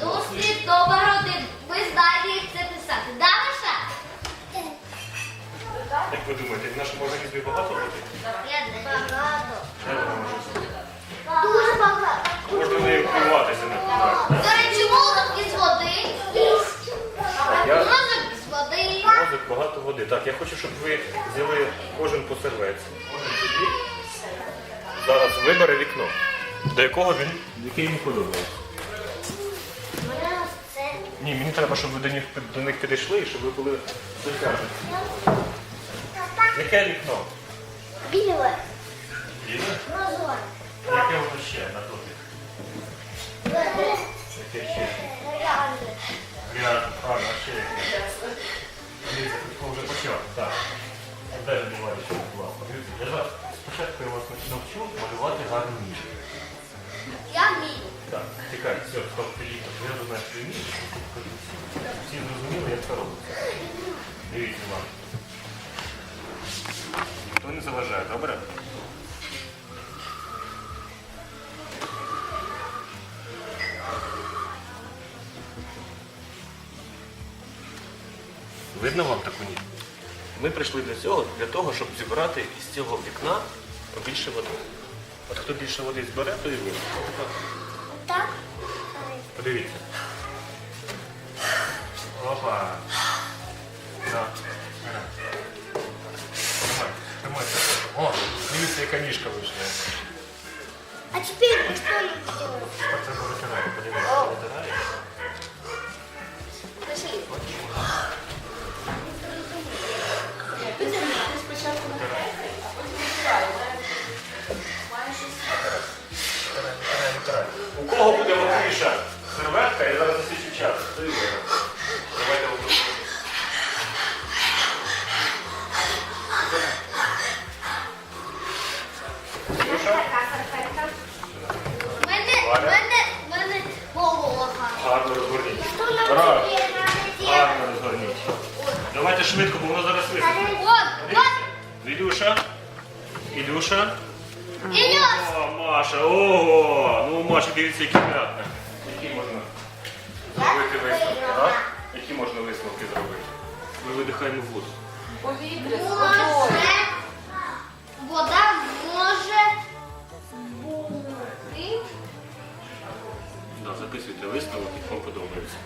Дослід номер один. Ви знаєте, як це писати. Да, Маша? Як ви думаєте, в нашому організмі багато води? Багато. Дуже багато. Можна нею впиватися не До речі, мозок із води. Я Мозок із води. мозок багато води. Так, я хочу, щоб ви взяли кожен по серветці. Кожен зараз вибере вікно. До якого він, яке йому подобається. Ні, мені треба, щоб ви до них, до них підійшли і щоб ви були досяжні. Яке вікно? біле. Біле? Яке воно ще на дотик? Яке ще? Грязно, правильно, а ще яке? Вже почав. Так. Де відбувається, що відбувається? Дивіться, я зараз спочатку я вас навчу малювати гарну ніж. Я вмію. Так, чекай, все, стоп, підійдіть. Я думаю, що ніж. Всі зрозуміли, як це робиться. Дивіться вам. Ніхто не заважає, добре? Видно вам таку ніч? Ми прийшли для цього, для того, щоб зібрати із цього вікна побільше води. От хто більше води збере, то і ви. Так? Подивіться. Опа. На. Тримай, тримай. О, дивіться, яка ніжка вийшла. А теперь що я сделаю? серветка, я зараз засічу час. Хто і виграв. Давайте отут. Ксюша? У мене, у мене, у мене волога. Гарно розгорніть. Що нам Брат, тепер надо гарно розгорніть. Давайте швидко, бо воно зараз висохне. делать? Вот, вот. Ілюша. Ілюша. Ілюш. О, Маша, ого! Ну, Маша, дивіться, які п'ятна. можна висновки зробити? Ми видихаємо воду. Повітря з водою. Вода може бути. Да, записуйте висновок і вам подобається.